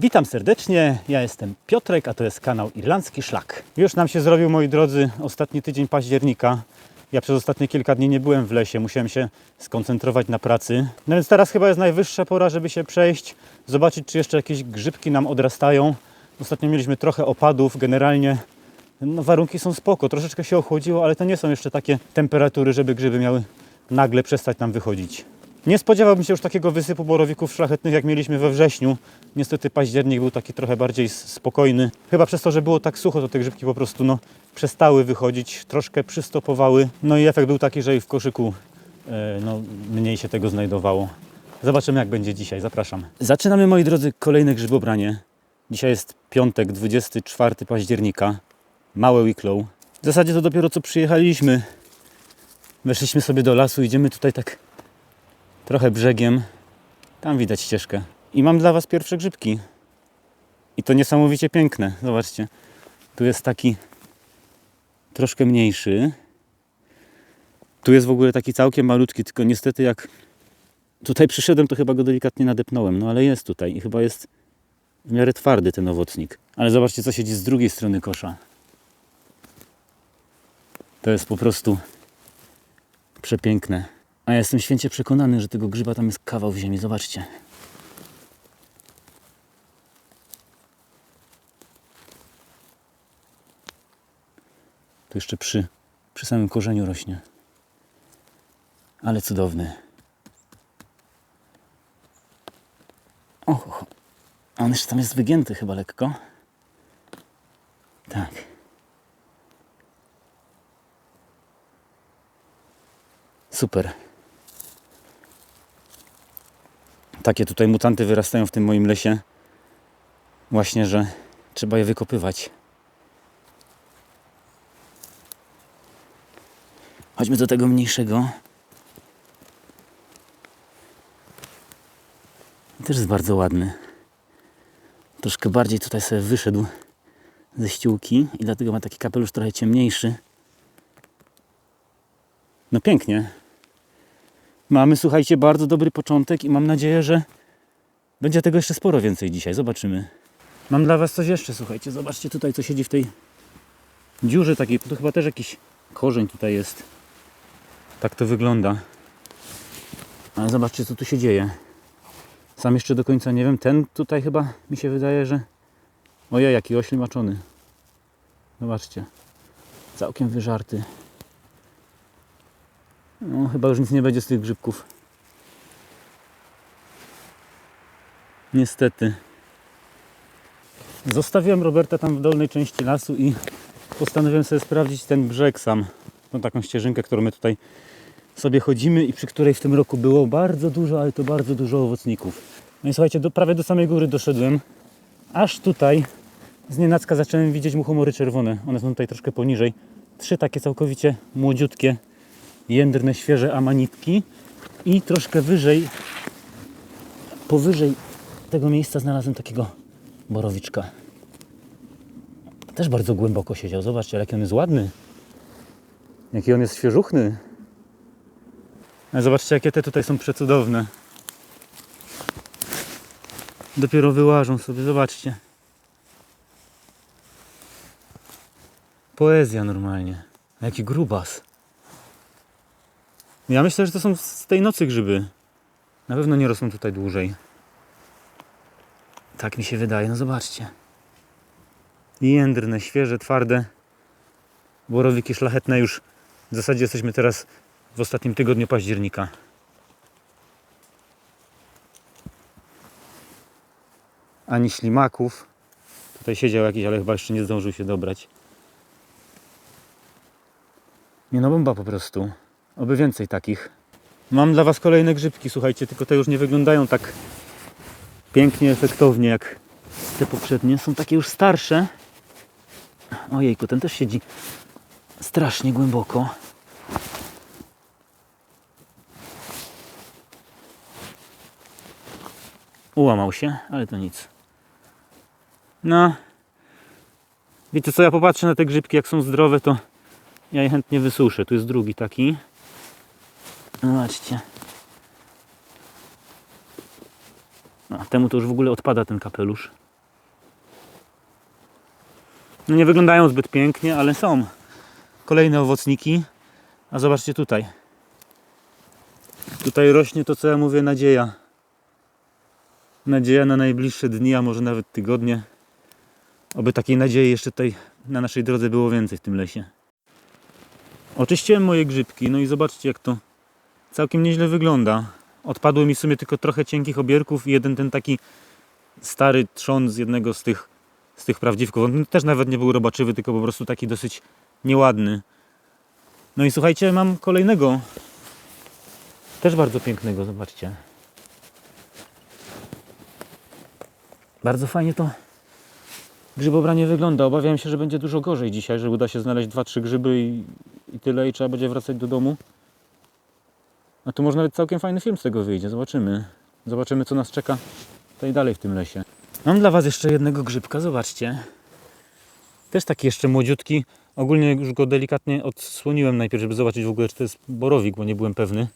Witam serdecznie, ja jestem Piotrek, a to jest kanał Irlandzki Szlak. Już nam się zrobił, moi drodzy, ostatni tydzień października. Ja przez ostatnie kilka dni nie byłem w lesie, musiałem się skoncentrować na pracy. No więc teraz chyba jest najwyższa pora, żeby się przejść, zobaczyć, czy jeszcze jakieś grzybki nam odrastają. Ostatnio mieliśmy trochę opadów, generalnie no, warunki są spoko, troszeczkę się ochłodziło, ale to nie są jeszcze takie temperatury, żeby grzyby miały nagle przestać nam wychodzić. Nie spodziewałbym się już takiego wysypu borowików szlachetnych, jak mieliśmy we wrześniu. Niestety październik był taki trochę bardziej spokojny. Chyba przez to, że było tak sucho, to te grzybki po prostu no, przestały wychodzić, troszkę przystopowały. No i efekt był taki, że i w koszyku e, no, mniej się tego znajdowało. Zobaczymy, jak będzie dzisiaj. Zapraszam. Zaczynamy, moi drodzy, kolejne grzybobranie. Dzisiaj jest piątek, 24 października. Małe Wicklow. W zasadzie to dopiero co przyjechaliśmy. Weszliśmy sobie do lasu, idziemy tutaj tak trochę brzegiem. Tam widać ścieżkę. I mam dla Was pierwsze grzybki. I to niesamowicie piękne. Zobaczcie. Tu jest taki troszkę mniejszy. Tu jest w ogóle taki całkiem malutki, tylko niestety jak tutaj przyszedłem, to chyba go delikatnie nadepnąłem. No ale jest tutaj i chyba jest w miarę twardy ten owocnik. Ale zobaczcie, co siedzi z drugiej strony kosza. To jest po prostu przepiękne. A ja jestem święcie przekonany, że tego grzyba tam jest kawał w ziemi. Zobaczcie. Tu jeszcze przy, przy samym korzeniu rośnie. Ale cudowny. Och, on jeszcze tam jest wygięty chyba lekko. Tak. Super. Takie tutaj mutanty wyrastają w tym moim lesie. Właśnie, że trzeba je wykopywać. Chodźmy do tego mniejszego. Też jest bardzo ładny. Troszkę bardziej tutaj sobie wyszedł ze ściółki i dlatego ma taki kapelusz trochę ciemniejszy. No pięknie. Mamy, słuchajcie, bardzo dobry początek i mam nadzieję, że będzie tego jeszcze sporo więcej dzisiaj. Zobaczymy. Mam dla Was coś jeszcze, słuchajcie. Zobaczcie tutaj, co siedzi w tej dziurze takiej. To chyba też jakiś korzeń tutaj jest. Tak to wygląda. Ale zobaczcie, co tu się dzieje. Sam jeszcze do końca nie wiem. Ten tutaj chyba mi się wydaje, że... Ojej, jaki oślimaczony. Zobaczcie. Całkiem wyżarty. No, chyba już nic nie będzie z tych grzybków. Niestety. Zostawiłem Roberta tam w dolnej części lasu i postanowiłem sobie sprawdzić ten brzeg sam. Tą taką ścieżynkę, którą my tutaj sobie chodzimy i przy której w tym roku było bardzo dużo, ale to bardzo dużo owocników. No i słuchajcie, do, prawie do samej góry doszedłem. Aż tutaj z nienacka zacząłem widzieć muchomory czerwone. One są tutaj troszkę poniżej. Trzy takie całkowicie młodziutkie, jędrne, świeże amanitki. I troszkę wyżej, powyżej tego miejsca znalazłem takiego borowiczka. Też bardzo głęboko siedział. Zobaczcie, jaki on jest ładny. Jaki on jest świeżuchny. Zobaczcie, jakie te tutaj są przecudowne. Dopiero wyłażą sobie, zobaczcie. Poezja normalnie. Jaki grubas. Ja myślę, że to są z tej nocy grzyby. Na pewno nie rosną tutaj dłużej. Tak mi się wydaje, no zobaczcie. Jędrne, świeże, twarde. Borowiki szlachetne już. W zasadzie jesteśmy teraz w ostatnim tygodniu października. Ani ślimaków. Tutaj siedział jakiś, ale chyba jeszcze nie zdążył się dobrać. Nie no, bomba po prostu. Oby więcej takich. Mam dla Was kolejne grzybki, słuchajcie, tylko te już nie wyglądają tak pięknie, efektownie jak te poprzednie. Są takie już starsze. Ojejku, ten też siedzi strasznie głęboko. Ułamał się, ale to nic. No. Wiecie co, ja popatrzę na te grzybki, jak są zdrowe, to ja je chętnie wysuszę. Tu jest drugi taki. Zobaczcie. No, temu to już w ogóle odpada ten kapelusz. No nie wyglądają zbyt pięknie, ale są. Kolejne owocniki. A zobaczcie tutaj. Tutaj rośnie to, co ja mówię, nadzieja. Nadzieja na najbliższe dni, a może nawet tygodnie. Oby takiej nadziei jeszcze tutaj na naszej drodze było więcej w tym lesie. Oczyściłem moje grzybki, no i zobaczcie jak to całkiem nieźle wygląda. Odpadły mi w sumie tylko trochę cienkich obierków i jeden ten taki stary trzon z jednego z tych, z tych prawdziwków. On też nawet nie był robaczywy, tylko po prostu taki dosyć nieładny. No i słuchajcie, mam kolejnego. Też bardzo pięknego, zobaczcie. Bardzo fajnie to grzybobranie wygląda. Obawiałem się, że będzie dużo gorzej dzisiaj, że uda się znaleźć 2-3 grzyby i, i tyle i trzeba będzie wracać do domu. A tu może nawet całkiem fajny film z tego wyjdzie. Zobaczymy. Zobaczymy, co nas czeka tutaj dalej w tym lesie. Mam dla Was jeszcze jednego grzybka, zobaczcie. Też taki jeszcze młodziutki. Ogólnie już go delikatnie odsłoniłem najpierw, żeby zobaczyć w ogóle, czy to jest borowik, bo nie byłem pewny.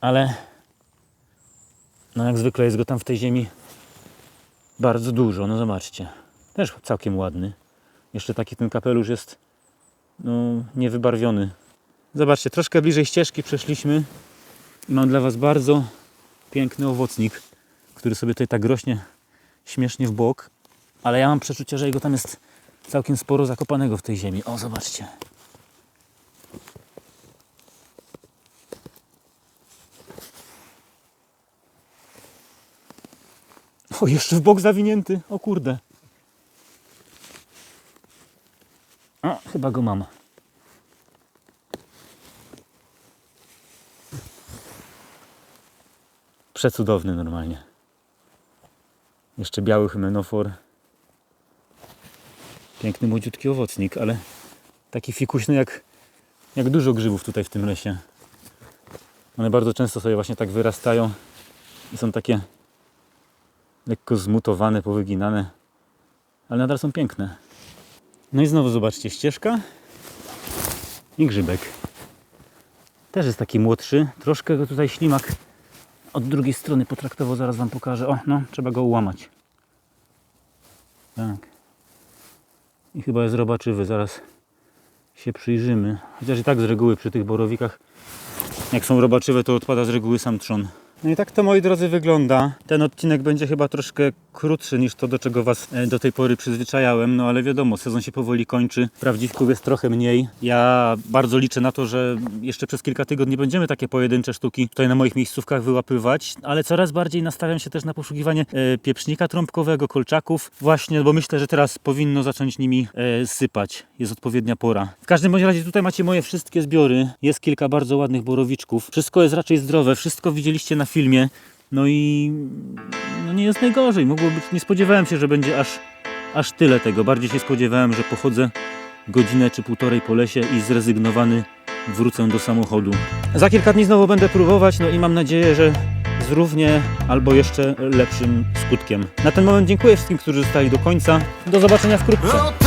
Ale no jak zwykle jest go tam w tej ziemi bardzo dużo. No zobaczcie. Też całkiem ładny. Jeszcze taki ten kapelusz jest no, niewybarwiony. Zobaczcie, troszkę bliżej ścieżki przeszliśmy i mam dla Was bardzo piękny owocnik, który sobie tutaj tak rośnie śmiesznie w bok, ale ja mam przeczucie, że jego tam jest całkiem sporo zakopanego w tej ziemi. O, zobaczcie. O, jeszcze w bok zawinięty. O kurde. O, chyba go mam. Przecudowny normalnie. Jeszcze biały hymenofor. Piękny młodziutki owocnik, ale taki fikuśny jak, jak dużo grzybów tutaj w tym lesie. One bardzo często sobie właśnie tak wyrastają i są takie lekko zmutowane, powyginane, ale nadal są piękne. No i znowu zobaczcie, ścieżka i grzybek. Też jest taki młodszy, troszkę go tutaj ślimak od drugiej strony potraktował, zaraz Wam pokażę. O, no, trzeba go ułamać. Tak. I chyba jest robaczywy, zaraz się przyjrzymy. Chociaż i tak z reguły przy tych borowikach, jak są robaczywe, to odpada z reguły sam trzon. No i tak to moi drodzy wygląda. Ten odcinek będzie chyba troszkę krótszy niż to, do czego Was e, do tej pory przyzwyczajałem, no ale wiadomo, sezon się powoli kończy, prawdziwków jest trochę mniej. Ja bardzo liczę na to, że jeszcze przez kilka tygodni będziemy takie pojedyncze sztuki tutaj na moich miejscówkach wyłapywać, ale coraz bardziej nastawiam się też na poszukiwanie e, pieprznika trąbkowego, kolczaków, właśnie, bo myślę, że teraz powinno zacząć nimi e, sypać. Jest odpowiednia pora. W każdym bądź razie tutaj macie moje wszystkie zbiory. Jest kilka bardzo ładnych borowiczków. Wszystko jest raczej zdrowe, wszystko widzieliście na filmie. No i nie jest najgorzej. Mogło być, nie spodziewałem się, że będzie aż, aż tyle tego. Bardziej się spodziewałem, że pochodzę godzinę czy półtorej po lesie i zrezygnowany wrócę do samochodu. Za kilka dni znowu będę próbować, no i mam nadzieję, że z równie albo jeszcze lepszym skutkiem. Na ten moment dziękuję wszystkim, którzy zostali do końca. Do zobaczenia wkrótce.